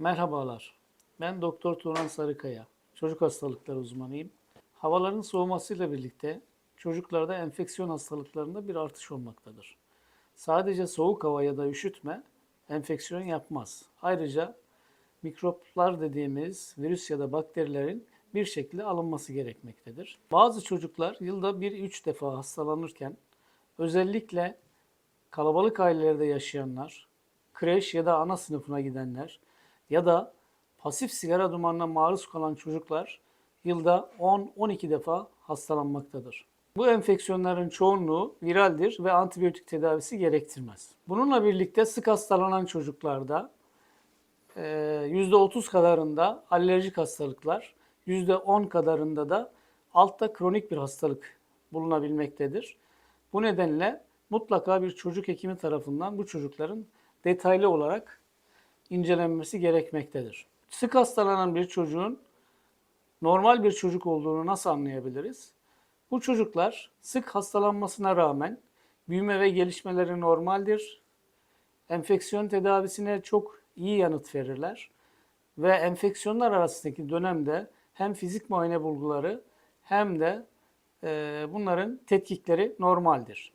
Merhabalar. Ben Doktor Turan Sarıkaya. Çocuk hastalıkları uzmanıyım. Havaların soğumasıyla birlikte çocuklarda enfeksiyon hastalıklarında bir artış olmaktadır. Sadece soğuk hava ya da üşütme enfeksiyon yapmaz. Ayrıca mikroplar dediğimiz virüs ya da bakterilerin bir şekilde alınması gerekmektedir. Bazı çocuklar yılda 1-3 defa hastalanırken özellikle kalabalık ailelerde yaşayanlar, kreş ya da ana sınıfına gidenler ya da pasif sigara dumanına maruz kalan çocuklar yılda 10-12 defa hastalanmaktadır. Bu enfeksiyonların çoğunluğu viraldir ve antibiyotik tedavisi gerektirmez. Bununla birlikte sık hastalanan çocuklarda e, %30 kadarında alerjik hastalıklar, %10 kadarında da altta kronik bir hastalık bulunabilmektedir. Bu nedenle mutlaka bir çocuk hekimi tarafından bu çocukların detaylı olarak incelenmesi gerekmektedir. Sık hastalanan bir çocuğun normal bir çocuk olduğunu nasıl anlayabiliriz? Bu çocuklar sık hastalanmasına rağmen büyüme ve gelişmeleri normaldir. Enfeksiyon tedavisine çok iyi yanıt verirler ve enfeksiyonlar arasındaki dönemde hem fizik muayene bulguları hem de bunların tetkikleri normaldir.